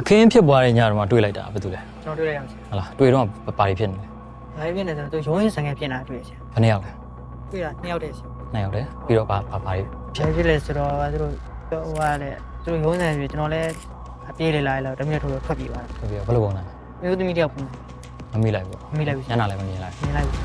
အခင်းဖြစ်ပွားတဲ့ညတော့မှတွေ့လိုက်တာဘာတူလဲကျွန်တော်တွေ့ရအောင်ရှင်ဟုတ်လားတွေ့တော့ဘာတွေဖြစ်နေလဲ။ဘာဖြစ်နေလဲဆိုတော့သူရုံးရင်ဆန်ငယ်ဖြစ်နေတာတွေ့ရရှင်ဘယ်နှစ်ယောက်လဲ။တွေ့တာနှစ်ယောက်တည်းရှင်နှစ်ယောက်တည်းပြီးတော့ဘာဘာဘာတွေ။ဘာဖြစ်လဲဆိုတော့သူတို့ဟိုကလည်းသူတို့ရုံးဆန်ပြီးကျွန်တော်လည်းအပြေးလေးလာလို့တမီးထိုးထွက်ပြေးသွားတယ်ဖြစ်ပြီးတော့ဘယ်လိုပုံလဲ။မျိုးသမီးတယောက်ပုံမမိလိုက်ဘူးမိလိုက်ပြီညနာလည်းမမြင်လိုက် မြင်လိုက်ပြီ